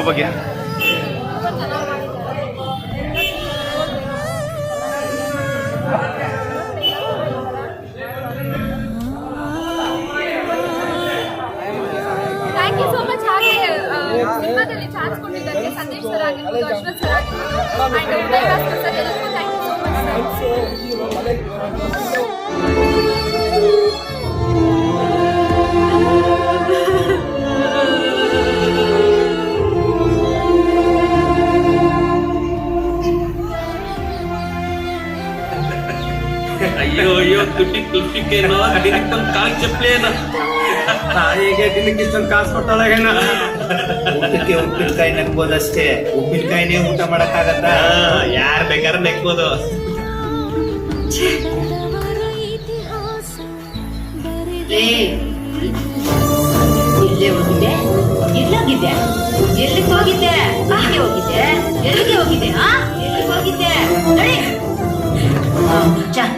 Top ಬಗ್ಗೆ Sandesh sir ಆಗಿರ್ಬೋದು Ashwath sir ಆಗಿರ್ಬೋದು and thank you so much sir ಅಯ್ಯೋ ಅಯ್ಯೋ ತುಟ್ಟಿ ತುಟ್ಟಿಕೇನೋ ದಿನಕ್ಕೊಂದು ಕಾಲ್ ಚಪ್ಲೇನೋ ತಾಯಿಗೆ ದಿನಕ್ಕೆ ಇಷ್ಟೊಂದು ಕಾಸು ಕೊಟ್ಟೊಳಗೇನ ಊಟಕ್ಕೆ ಉಪ್ಪಿನಕಾಯಿ ನಗ್ಬೋದಷ್ಟೇ ಉಪ್ಪಿನಕಾಯಿನೇ ಊಟ ಮಾಡಕ್ಕಾಗತ್ತ? ಯಾರು ಬೇಕಾದ್ರೆ ನೆಕ್ಬೋದು. ಲೇ, ಇಲ್ಲೇ ಹೋಗಿದ್ದೆ ಎಲ್ಲೋಗಿದ್ದೆ ಎಲ್ಲಿಗೆ ಹೋಗಿದ್ದೆ ಹಾಗೆ ಹೋಗಿದ್ದೆ ಎಲ್ಲಿಗೆ ಹೋಗಿದ್ದೆ ಆ ಎಲ್ಲಿಗೆ ಹೋಗಿದ್ದೆ ನಡಿ ಚ